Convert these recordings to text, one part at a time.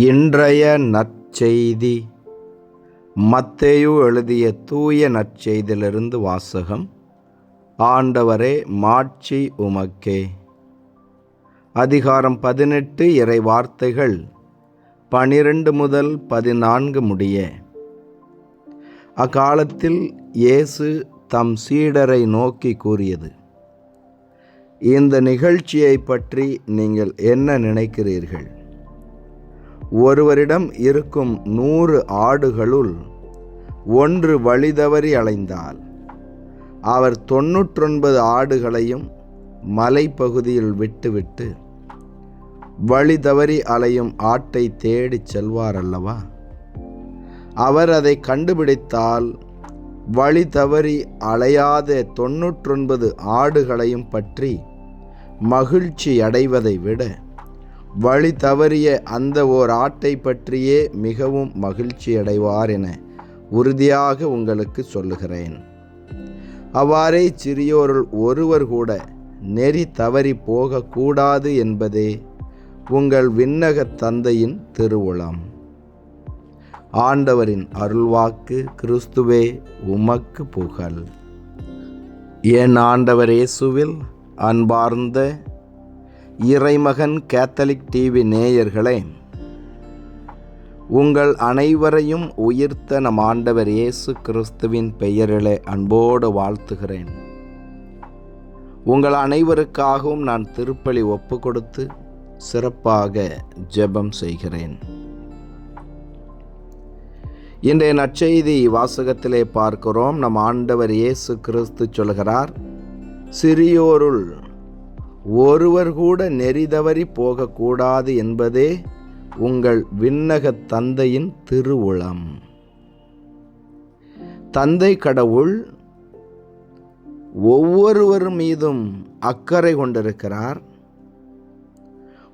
இன்றைய நற்செய்தி. மத்தேயு எழுதிய தூய நற்செய்தியிலிருந்து வாசகம் ஆண்டவரே மாட்சி உமக்கே. அதிகாரம் பதினெட்டு இறை வார்த்தைகள் பனிரெண்டு முதல் பதினான்கு முடிய. அக்காலத்தில் இயேசு தம் சீடரை நோக்கி கூறியது இந்த நிகழ்ச்சியை பற்றி நீங்கள் என்ன நினைக்கிறீர்கள்? ஒருவரிடம் இருக்கும் நூறு ஆடுகளுள் ஒன்று வழிதவறி அலைந்தால் அவர் தொன்னூற்றொன்பது ஆடுகளையும் மலைப்பகுதியில் விட்டுவிட்டு வழி தவறி அலையும் ஆட்டை தேடிச் செல்வார் அல்லவா அவர் அதை கண்டுபிடித்தால் வழி தவறி அலையாத தொன்னூற்றொன்பது ஆடுகளையும் பற்றி மகிழ்ச்சி அடைவதை விட வழி தவறிய அந்த ஓர் ஆட்டை பற்றியே மிகவும் மகிழ்ச்சி அடைவார் என உறுதியாக உங்களுக்கு சொல்லுகிறேன். அவ்வாறே சிறியோருள் ஒருவர் கூட நெறி தவறி போகக்கூடாது என்பதே உங்கள் விண்ணகத் தந்தையின் திருவுளம். ஆண்டவரின் அருள்வாக்கு கிறிஸ்துவே உமக்கு புகழ். என் ஆண்டவர் இயேசுவில் அன்பார்ந்த இறைமகன் கேத்தலிக் டிவி நேயர்களே உங்கள் அனைவரையும் உயிர்த்த நம் ஆண்டவர் இயேசு கிறிஸ்துவின் பெயரிலே அன்போடு வாழ்த்துகிறேன். உங்கள் அனைவருக்காகவும் நான் திருப்பலி ஒப்பு கொடுத்து சிறப்பாக ஜெபம் செய்கிறேன். இன்றைய நற்செய்தி வாசகத்திலே பார்க்கிறோம். நம் ஆண்டவர் இயேசு கிறிஸ்து சொல்கிறார் சிறியோருள் ஒருவர் கூட நெறிதவறி போகக்கூடாது என்பதே உங்கள் விண்ணகத் தந்தையின் திருவுளம். தந்தை கடவுள் ஒவ்வொருவர் மீதும் அக்கறை கொண்டிருக்கிறார்.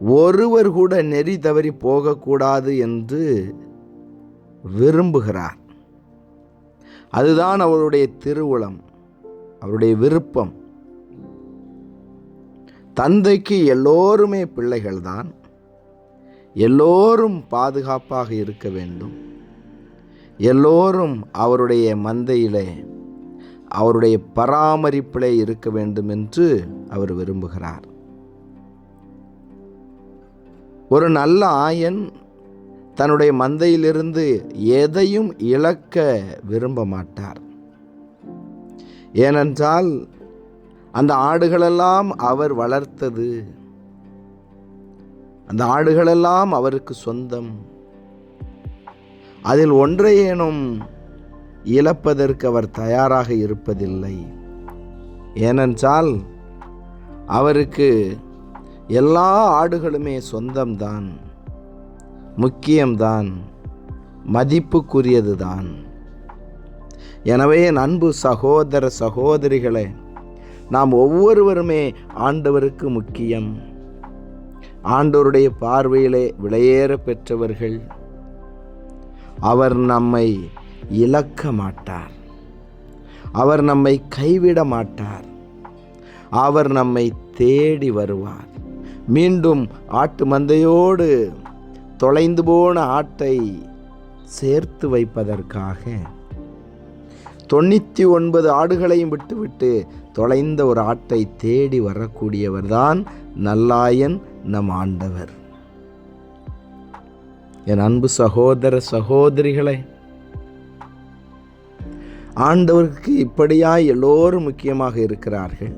ஒருவர் கூட நெறி தவறி போகக்கூடாது என்று விரும்புகிறார். அதுதான் அவருடைய திருவுளம் அவருடைய விருப்பம். தந்தைக்கு எல்லோருமே பிள்ளைகள்தான். எல்லோரும் பாதுகாப்பாக இருக்க வேண்டும். எல்லோரும் அவருடைய மந்தையிலே அவருடைய பராமரிப்பிலே இருக்க வேண்டும் என்று அவர் விரும்புகிறார். ஒரு நல்ல ஆயன் தன்னுடைய மந்தையிலிருந்து எதையும் இழக்க விரும்ப மாட்டார். ஏனென்றால் அந்த ஆடுகளெல்லாம் அவர் வளர்த்தது. அந்த ஆடுகளெல்லாம் அவருக்கு சொந்தம். அதில் ஒன்றையேனும் இழப்பதற்கு அவர் தயாராக இருப்பதில்லை. ஏனென்றால் அவருக்கு எல்லா ஆடுகளுமே சொந்தம்தான் முக்கியம்தான் மதிப்புக்குரியதுதான். எனவே அன்பு சகோதர சகோதரிகளே நாம் ஒவ்வொருவருமே ஆண்டவருக்கு முக்கியம். ஆண்டவருடைய பார்வையிலே விலையேற பெற்றவர்கள். அவர் நம்மை இழக்க மாட்டார். அவர் நம்மை கைவிட மாட்டார். அவர் நம்மை தேடி வருவார். மீண்டும் ஆட்டு மந்தையோடு தொலைந்து போன ஆட்டை சேர்த்து வைப்பதற்காக தொண்ணூற்றி ஒன்பது ஆடுகளையும் விட்டுவிட்டு தொலைந்த ஒரு ஆட்டை தேடி வரக்கூடியவர்தான் நல்லாயன் நம் ஆண்டவர். என் அன்பு சகோதர சகோதரிகளே ஆண்டவருக்கு இப்படியாய் எல்லோரும் முக்கியமாக இருக்கிறார்கள்.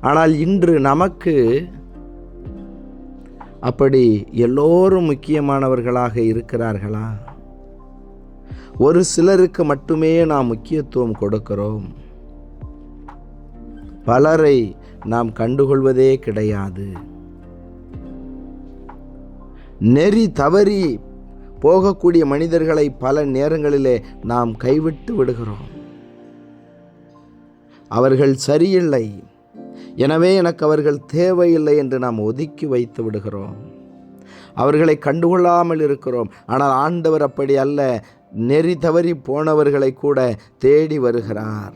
ஆனால் இன்று நமக்கு அப்படி எல்லோரும் முக்கியமானவர்களாக இருக்கிறார்களா? ஒரு சிலருக்கு மட்டுமே நாம் முக்கியத்துவம் கொடுக்கிறோம். பலரை நாம் கண்டுகொள்வதே கிடையாது. நெறி தவறி போகக்கூடிய மனிதர்களை பல நேரங்களிலே நாம் கைவிட்டு விடுகிறோம். அவர்கள் சரியில்லை. எனவே எனக்கு அவர்கள் தேவையில்லை என்று நாம் ஒதுக்கி வைத்து விடுகிறோம். அவர்களை கண்டுகொள்ளாமல் இருக்கிறோம். ஆனால் ஆண்டவர் அப்படி அல்ல. நெறி தவறி போனவர்களை கூட தேடி வருகிறார்.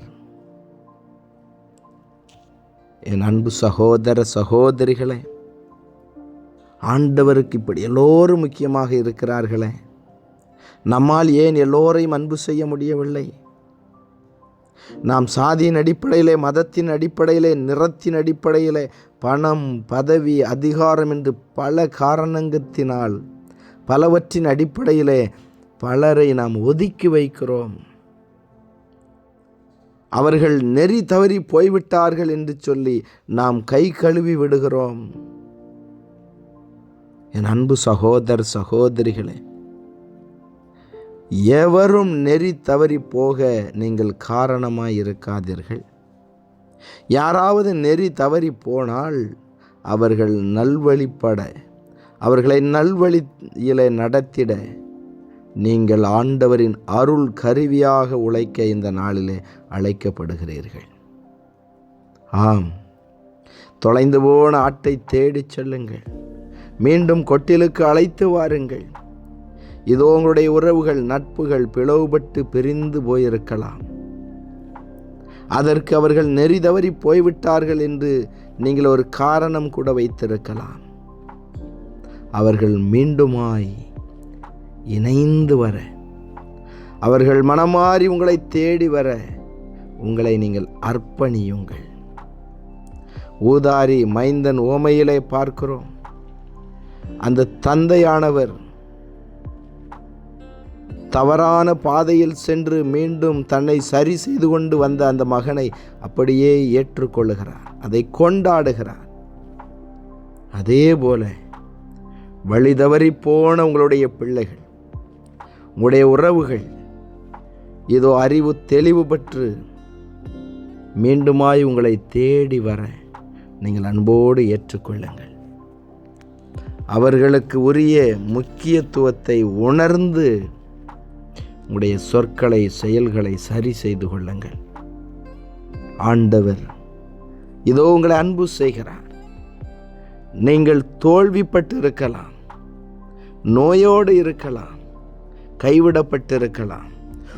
என் அன்பு சகோதர சகோதரிகளே ஆண்டவருக்கு இப்படி எல்லோரும் முக்கியமாக இருக்கிறார்களே நம்மால் ஏன் எல்லோரையும் அன்பு செய்ய முடியவில்லை? நாம் சாதியின் அடிப்படையிலே மதத்தின் அடிப்படையிலே நிறத்தின் அடிப்படையிலே பணம் பதவி அதிகாரம் என்று பல காரணங்கத்தினால் பலவற்றின் அடிப்படையிலே பலரை நாம் ஒதுக்கி வைக்கிறோம். அவர்கள் நெறி தவறி போய்விட்டார்கள் என்று சொல்லி நாம் கை கழுவி விடுகிறோம். என் அன்பு சகோதர சகோதரிகளே எவரும் நெறி தவறி போக நீங்கள் காரணமாக இருக்காதீர்கள். யாராவது நெறி தவறி போனால் அவர்கள் நல்வழிப்பட அவர்களை நல்வழியில நடத்திட நீங்கள் ஆண்டவரின் அருள் கருவியாக உழைக்க இந்த நாளிலே அழைக்கப்படுகிறீர்கள். ஆம். தொலைந்து போன ஆட்டை தேடிச் செல்லுங்கள். மீண்டும் கொட்டிலுக்கு அழைத்து வாருங்கள். இதோ உங்களுடைய உறவுகள் நட்புகள் பிளவுபட்டு பிரிந்து போயிருக்கலாம். அதற்கு அவர்கள் நெறி தவறி போய்விட்டார்கள் என்று நீங்கள் ஒரு காரணம் கூட வைத்திருக்கலாம். அவர்கள் மீண்டுமாய் இணைந்து வர. அவர்கள் மனமாறி உங்களை தேடி வர. உங்களை நீங்கள் அர்ப்பணியுங்கள். ஊதாரி மைந்தன் ஓமையிலே பார்க்கிறோம். அந்த தந்தையானவர் தவறான பாதையில் சென்று மீண்டும் தன்னை சரி செய்து கொண்டு வந்த அந்த மகனை அப்படியே ஏற்றுக்கொள்ளுகிறார். அதை கொண்டாடுகிறார். அதே போல வழி தவறி போன உங்களுடைய பிள்ளைகள் உங்களுடைய உறவுகள் இதோ அறிவு தெளிவு பெற்று மீண்டுமாய் உங்களை தேடி வர நீங்கள் அன்போடு ஏற்றுக்கொள்ளுங்கள். அவர்களுக்கு உரிய முக்கியத்துவத்தை உணர்ந்து உங்களுடைய சொற்களை செயல்களை சரி செய்து கொள்ளுங்கள். ஆண்டவர் இதோ உங்களை அன்பு செய்கிறார். நீங்கள் தோல்விப்பட்டு இருக்கலாம் நோயோடு இருக்கலாம் கைவிடப்பட்டிருக்கலாம்.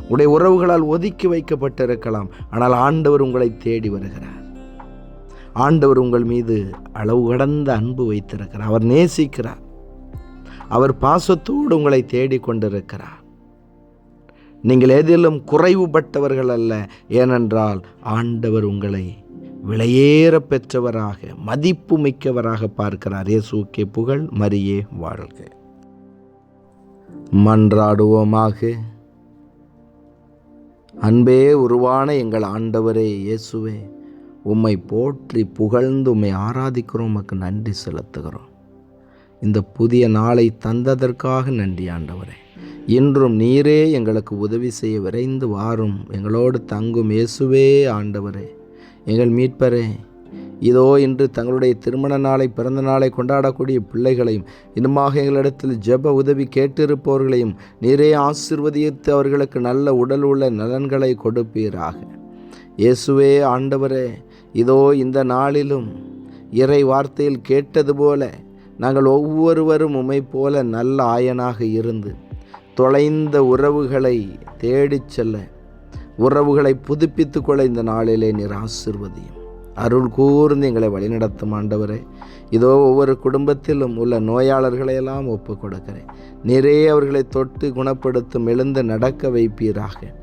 உடைய உறவுகளால் ஒதுக்கி வைக்கப்பட்டிருக்கலாம். ஆனால் ஆண்டவர் உங்களை தேடி வருகிறார். ஆண்டவர் உங்கள் மீது அளவு கடந்த அன்பு வைத்திருக்கிறார். அவர் நேசிக்கிறார். அவர் பாசத்தோடு உங்களை தேடிக்கொண்டிருக்கிறார் நீங்கள் எதிலும் குறைவுபட்டவர்கள் அல்ல. ஏனென்றால் ஆண்டவர் உங்களை விலையேற பெற்றவராக மதிப்பு மிக்கவராக பார்க்கிறார். இயேசுக்கே புகழ் மரியே வாழ்க. மன்றாடுவோமாக. அன்பே உருவான எங்கள் ஆண்டவரே இயேசுவே உம்மை போற்றி புகழ்ந்து உம்மை ஆராதிக்கிறோம் உமக்கு நன்றி செலுத்துகிறோம். இந்த புதிய நாளை தந்ததற்காக நன்றி ஆண்டவரே. இன்றும் நீரே எங்களுக்கு உதவி செய்ய விரைந்து வாரும். எங்களோடு தங்கும் இயேசுவே ஆண்டவரே. எங்கள் மீட்பரே இதோ இன்று தங்களுடைய திருமண நாளை பிறந்த நாளை கொண்டாடக்கூடிய பிள்ளைகளையும் இன்னுமாக எங்களிடத்தில் ஜெப உதவி கேட்டிருப்பவர்களையும் நீரே ஆசிர்வதித்து அவர்களுக்கு நல்ல உடல் உள்ள நலன்களை கொடுப்பீராக. இயேசுவே ஆண்டவரே இதோ இந்த நாளிலும் இறை வார்த்தையில் கேட்டது போல நாங்கள் ஒவ்வொருவரும் உமை போல நல்ல ஆயனாக இருந்து தொலைந்த உறவுகளை தேடிச் செல்ல உறவுகளை புதுப்பித்து கொள்ள இந்த நாளிலே நீர் ஆசிர்வதியும். அருள் கூர்ந்து எங்களை வழிநடத்தும் ஆண்டவரே. இதோ ஒவ்வொரு குடும்பத்திலும் உள்ள நோயாளர்களை எல்லாம் ஒப்பு கொடுக்கிறேன் நிறைய அவர்களை தொட்டு குணப்படுத்தும் எழுந்து நடக்க வைப்பீராக.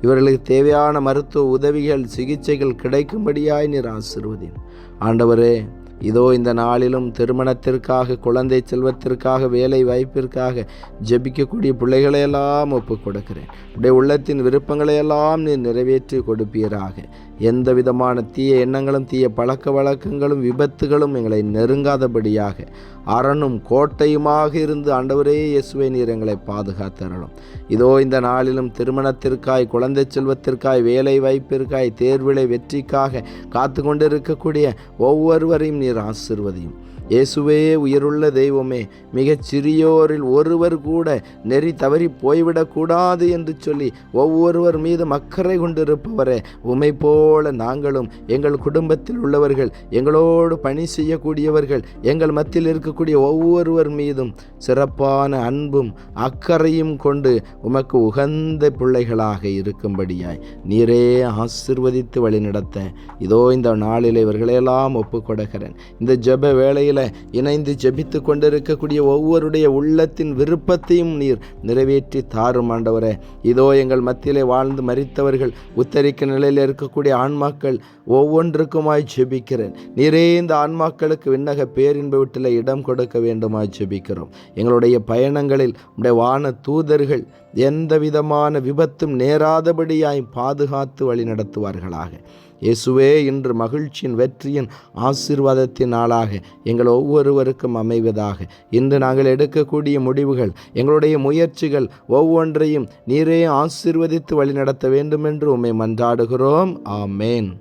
இவர்களுக்கு தேவையான மருத்துவ உதவிகள் சிகிச்சைகள் கிடைக்கும்படியாய் நீர் ஆசிர்வதியும் ஆண்டவரே இதோ இந்த நாளிலும் திருமணத்திற்காக குழந்தை செல்வத்திற்காக வேலை வாய்ப்பிற்காக ஜெபிக்கக்கூடிய பிள்ளைகளையெல்லாம் ஒப்புக் கொடுக்கிறேன் உடைய உள்ளத்தின் விருப்பங்களையெல்லாம் நீ நிறைவேற்றி கொடுப்பீராக. எந்த விதமான தீய எண்ணங்களும் தீய பழக்க வழக்கங்களும் விபத்துகளும் எங்களை நெருங்காதபடியாக அரணும் கோட்டையுமாக இருந்து ஆண்டவரே இயேசுவை நீர் எங்களை பாதுகாத்தரணும். இதோ இந்த நாளிலும் திருமணத்திற்காய் குழந்தை செல்வத்திற்காய் வேலை வாய்ப்பிற்காய் தேர்விலை வெற்றிக்காக காத்து கொண்டிருக்கக்கூடிய ஒவ்வொருவரையும் நீர் ஆசிர்வதியும். இயேசுவே உயிருள்ள தெய்வமே மிகச் சிறியோரில் ஒருவர் கூட நெறி தவறி போய்விடக்கூடாது என்று சொல்லி ஒவ்வொருவர் மீது அக்கறை கொண்டிருப்பவரே உமை போல நாங்களும் எங்கள் குடும்பத்தில் உள்ளவர்கள் எங்களோடு பணி செய்யக்கூடியவர்கள் எங்கள் மத்தியில் இருக்கக்கூடிய ஒவ்வொருவர் மீதும் சிறப்பான அன்பும் அக்கறையும் கொண்டு உமக்கு உகந்த பிள்ளைகளாக இருக்கும்படியாய் நீரே ஆசிர்வதித்து வழிநடத்த. இதோ இந்த நாளில் இவர்களையெல்லாம் ஒப்புக் கொடுக்கிறேன் இந்த ஜெப வேளையில் இணைந்து ஜெபித்து கொண்டிருக்கக்கூடிய ஒவ்வொருடைய உள்ளத்தின் விருப்பத்தையும் நீர் நிறைவேற்றி தாரும் ஆண்டவரே. இதோ எங்கள் மத்தியிலே வாழ்ந்து மறித்தவர்கள் உத்தரிக்க நிலையில் இருக்கக்கூடிய ஆன்மாக்கள் ஒவ்வொன்றுக்குமாய் ஜெபிக்கிறேன். நீரே இந்த ஆன்மாக்களுக்கு விண்ணக பேரின்ப வீட்டில் இடம் கொடுக்க வேண்டுமாய் ஜெபிக்கிறோம். எங்களுடைய பயணங்களில் உடைய வான தூதர்கள் எந்த விதமான விபத்தும் நேராதபடியாய் பாதுகாத்து வழி நடத்துவார்களாக இயேசுவே இன்று மகிழ்ச்சியின் வெற்றியின் ஆசீர்வாதத்தின் நாளாக எங்கள் ஒவ்வொருவருக்கும் அமைவதாக. இன்று நாங்கள் எடுக்கக்கூடிய முடிவுகள் எங்களுடைய முயற்சிகள் ஒவ்வொன்றையும் நீரே ஆசீர்வதித்து வழிநடத்த வேண்டுமென்று உண்மை மன்றாடுகிறோம். ஆமேன்.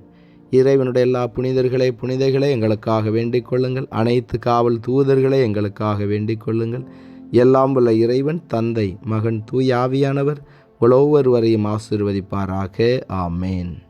இறைவனுடைய எல்லா புனிதர்களே புனிதைகளே எங்களுக்காக வேண்டிக் கொள்ளுங்கள். அனைத்து காவல் தூதர்களே எங்களுக்காக வேண்டிக் கொள்ளுங்கள். எல்லாம் உள்ள இறைவன் தந்தை மகன் தூயாவியானவர் ஒவ்வொருவரையும் ஆசீர்வதிப்பாராக. ஆமேன்.